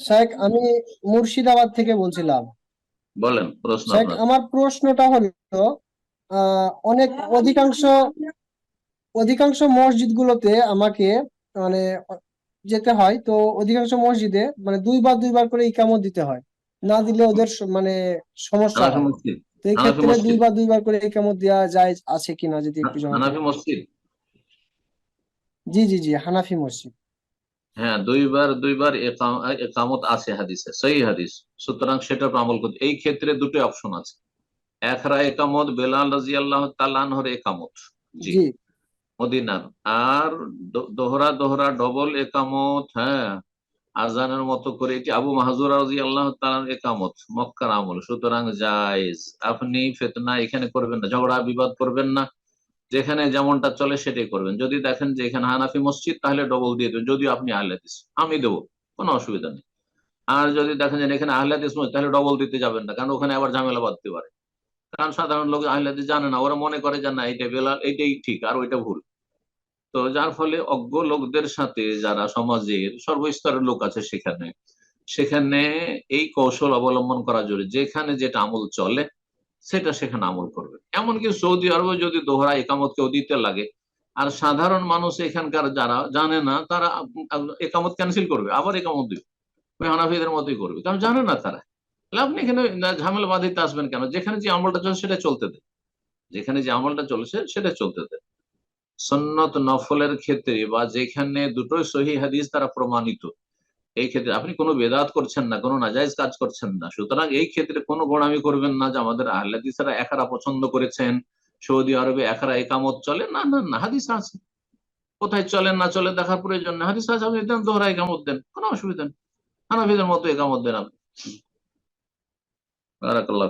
শেখ আমি মুর্শিদাবাদ থেকে বলছিলাম। বলেন প্রশ্ন শেখ আমার প্রশ্নটা হলো আহ অনেক অধিকাংশ অধিকাংশ মসজিদগুলোতে আমাকে মানে যেতে হয় তো অধিকাংশ মসজিদে মানে দুইবার দুইবার করে ইকামত দিতে হয়। না দিলে ওদের মানে সমস্যা তো এই ক্ষেত্রে দুইবার দুইবার করে ইকামত দেওয়া যায় আছে কিনা যদি একটু মসজিদ? জি জি জি হানাফি মসজিদ। হ্যাঁ দুইবার দুইবার একাম- একামত আছে হাদিসে সেই হাদিস। সুতরাং উপর আমল করতে এই ক্ষেত্রে দুটো অপশন আছে। একরা একামত বেলাল রাজি আল্লাহ তালানহর একামত। জি। মদিনার। আর দোহরা দোহরা ডবল একামত হ্যাঁ। আজানের মতো করে এটি আবু মাহাজুর রাজি আল্লাহ তালান একামত মক্কার আমল। সুতরাং জায়েজ। আপনি ফেতনা এখানে করবেন না ঝগড়া বিবাদ করবেন না। যেখানে যেমনটা চলে সেটাই করবেন। যদি দেখেন যে এখানে হানাফি মসজিদ, তাহলে ডবল দিয়ে দেবেন। যদি আপনি আহলে হাদিস, আমি দেবো, কোনো অসুবিধা নেই। আর যদি দেখেন যে এখানে আহলে হাদিস মসজিদ, তাহলে ডবল দিতে যাবেন না, কারণ ওখানে আবার ঝামেলা বাঁধতে পারে। কারণ সাধারণ লোক আহলে জানে না, ওরা মনে করে যে না, এইটা বেলাল, এইটাই ঠিক, আর ওইটা ভুল। তো যার ফলে অজ্ঞ লোকদের সাথে যারা সমাজের সর্বস্তরের লোক আছে সেখানে সেখানে এই কৌশল অবলম্বন করা জরুরি। যেখানে যেটা আমল চলে সেটা সেখানে আমল করবে। এমনকি সৌদি আরবে যদি দোহরা একামত কেউ দিতে লাগে, আর সাধারণ মানুষ এখানকার যারা জানে না, তারা একামত ক্যান্সেল করবে, আবার একামত দিবে। হানাফিদের মতোই করবে। কারণ জানে না তারা। আপনি এখানে ঝামেলা বাঁধিতে আসবেন কেন? যেখানে যে আমলটা চলছে সেটা চলতে দেন যেখানে যে আমলটা চলছে সেটা চলতে দেন সন্নত নফলের ক্ষেত্রে বা যেখানে দুটোই সহি হাদিস তারা প্রমাণিত এই ক্ষেত্রে আপনি কোনো বেদাত করছেন না, কোনো নাজাইজ কাজ করছেন না। সুতরাং এই ক্ষেত্রে কোনো গোড়ামি করবেন না যে আমাদের আহ্লাদিসরা একারা পছন্দ করেছেন, সৌদি আরবে একারা একামত চলে। না না না, হাদিস আছে। কোথায় চলেন না চলে দেখার প্রয়োজন না হাদিস আছে, আপনি দেন দোহরা একামত দেন, কোনো অসুবিধা নেই। হানাফিদের মতো একামত দেন আপনি। বারাকাল্লাহ